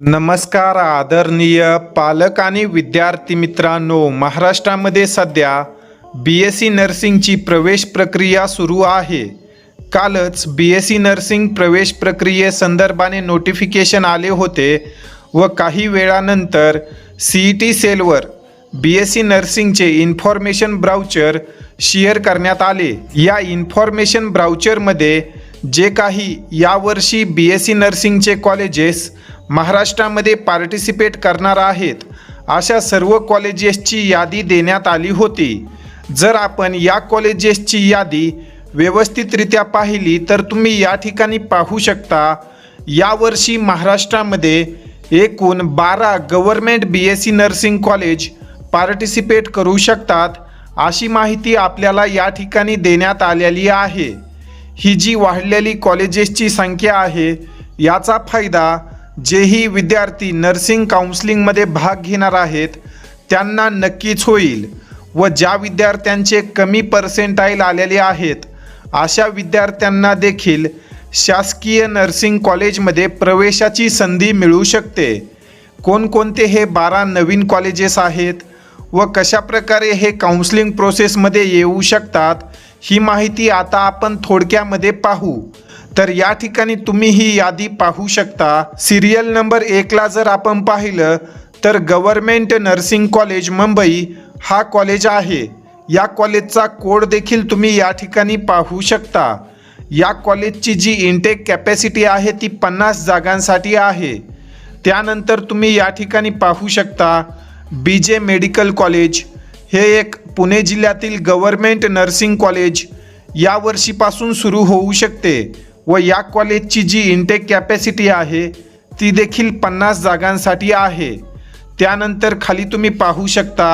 नमस्कार आदरणीय पालक आणि विद्यार्थी मित्रांनो. महाराष्ट्रामध्ये सध्या बी एस सी नर्सिंगची प्रवेश प्रक्रिया सुरू आहे. कालच बी एस सी नर्सिंग प्रवेश प्रक्रियेसंदर्भाने नोटिफिकेशन आले होते व काही वेळानंतर सी ई टी सेलवर बी एस सी नर्सिंगचे इन्फॉर्मेशन ब्राउचर शेअर करण्यात आले. या इन्फॉर्मेशन ब्राउचरमध्ये जे काही यावर्षी बी एस सी नर्सिंगचे कॉलेजेस महाराष्ट्रामध्ये पार्टिसिपेट करणार आहेत अशा सर्व कॉलेजेसची यादी देण्यात आली होती. जर आपण या कॉलेजेसची यादी व्यवस्थितरित्या पाहिली तर तुम्ही या ठिकाणी पाहू शकता यावर्षी महाराष्ट्रामध्ये एकूण बारा government B S C nursing college participate करू शकतात अशी माहिती आपल्याला या ठिकाणी देण्यात आलेली आहे. ही जी वाढलेली कॉलेजेसची संख्या आहे याचा फायदा जेही विद्यार्थी नर्सिंग काउन्सिलिंगमध्ये भाग घेणार आहेत त्यांना नक्कीच होईल व ज्या विद्यार्थ्यांचे कमी पर्सेंटाईल आलेले आहेत अशा विद्यार्थ्यांना देखील शासकीय नर्सिंग कॉलेजमध्ये प्रवेशाची संधी मिळू शकते. कोणकोणते हे बारा नवीन कॉलेजेस आहेत व कशा प्रकारे हे काउन्सिलिंग प्रोसेसमध्ये येऊ शकतात ही माहिती आता आपण थोडक्यामध्ये पाहू. तर या ठिकाणी तुम्ही ही यादी पाहू शकता. सिरियल नंबर एकला जर आपण पाहिलं तर गव्हर्मेंट नर्सिंग कॉलेज मुंबई हा कॉलेज आहे. या कॉलेजचा कोड देखील तुम्ही या ठिकाणी पाहू शकता. या कॉलेजची जी इंटेक कॅपॅसिटी आहे ती पन्नास जागांसाठी आहे. त्यानंतर तुम्ही या ठिकाणी पाहू शकता बी जे मेडिकल कॉलेज हे एक पुणे जिल्ह्यातील गव्हर्मेंट नर्सिंग कॉलेज या वर्षीपासून सुरू होऊ शकते. व या कॉलेजची जी इंटेक कॅपॅसिटी आहे ती देखील पन्नास जागांसाठी आहे. त्यानंतर खाली तुम्ही पाहू शकता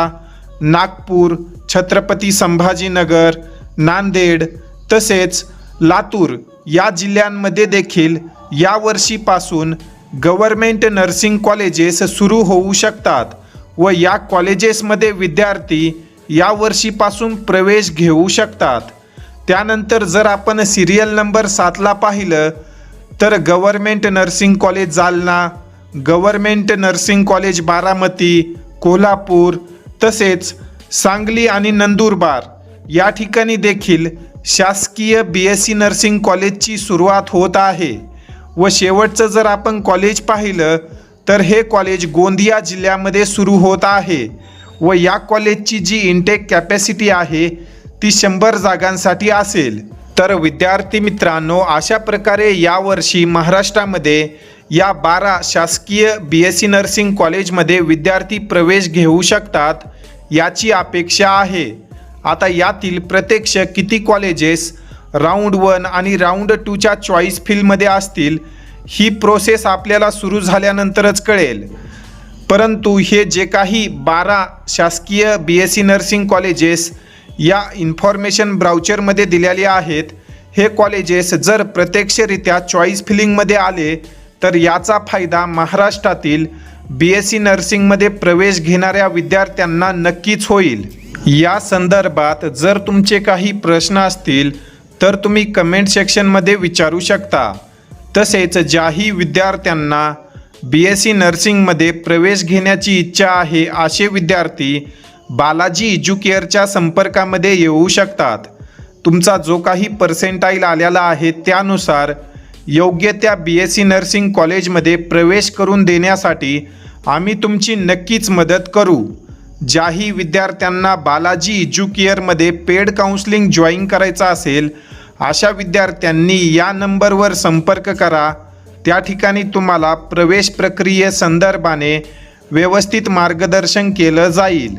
नागपूर छत्रपती संभाजीनगर नांदेड तसेच लातूर या जिल्ह्यांमध्ये देखील या वर्षीपासून गव्हर्मेंट नर्सिंग कॉलेजेस सुरू होऊ शकतात व या कॉलेजेसमध्ये विद्यार्थी या वर्षीपासून प्रवेश घेऊ शकतात. त्यानंतर जर आपण सिरियल नंबर सातला पाहिलं तर government nursing college Jalna government nursing college Baramati Kolhapur तसेच सांगली आणि नंदुरबार या ठिकाणी देखील शासकीय बी एस सी नर्सिंग कॉलेजची सुरुवात होत आहे. व शेवटचं जर आपण कॉलेज पाहिलं तर हे कॉलेज गोंदिया जिल्ह्यामध्ये सुरू होत आहे. व या कॉलेजची जी इंटेक कॅपॅसिटी आहे ती शंभर जागांसाठी असेल. तर विद्यार्थी मित्रांनो अशा प्रकारे यावर्षी महाराष्ट्रामध्ये या बारा शासकीय बी एस सी नर्सिंग कॉलेजमध्ये विद्यार्थी प्रवेश घेऊ शकतात याची अपेक्षा आहे. आता यातील प्रत्यक्ष किती कॉलेजेस राऊंड वन आणि राऊंड टूच्या चॉईस फील्डमध्ये असतील ही प्रोसेस आपल्याला सुरू झाल्यानंतरच कळेल. परंतु हे जे काही बारा शासकीय B S C nursing colleges या इन्फॉर्मेशन ब्राउचरमध्ये दिलेले आहेत. हे कॉलेजेस जर प्रत्यक्षरित्या चॉईस फिलिंगमध्ये आले तर याचा फायदा महाराष्ट्रातील बी एस सी नर्सिंगमध्ये प्रवेश घेणाऱ्या विद्यार्थ्यांना नक्कीच होईल. या संदर्भात जर तुमचे काही प्रश्न असतील तर तुम्ही कमेंट सेक्शनमध्ये विचारू शकता. तसेच ज्याही विद्यार्थ्यांना बी एस सी नर्सिंगमध्ये प्रवेश घेण्याची इच्छा आहे असे विद्यार्थी बालाजी इज्युकेअरच्या संपर्कामध्ये येऊ शकतात. तुमचा जो काही पर्सेंटाईल आलेला आहे त्यानुसार योग्य त्या बी एस सी नर्सिंग कॉलेजमध्ये प्रवेश करून देण्यासाठी आम्ही तुमची नक्कीच मदत करू. ज्याही विद्यार्थ्यांना बालाजी इज्युकेअरमध्ये पेड काउन्सिलिंग जॉईन करायचं असेल अशा विद्यार्थ्यांनी या नंबरवर संपर्क करा. त्या ठिकाणी तुम्हाला प्रवेश प्रक्रियेसंदर्भाने व्यवस्थित मार्गदर्शन केलं जाईल.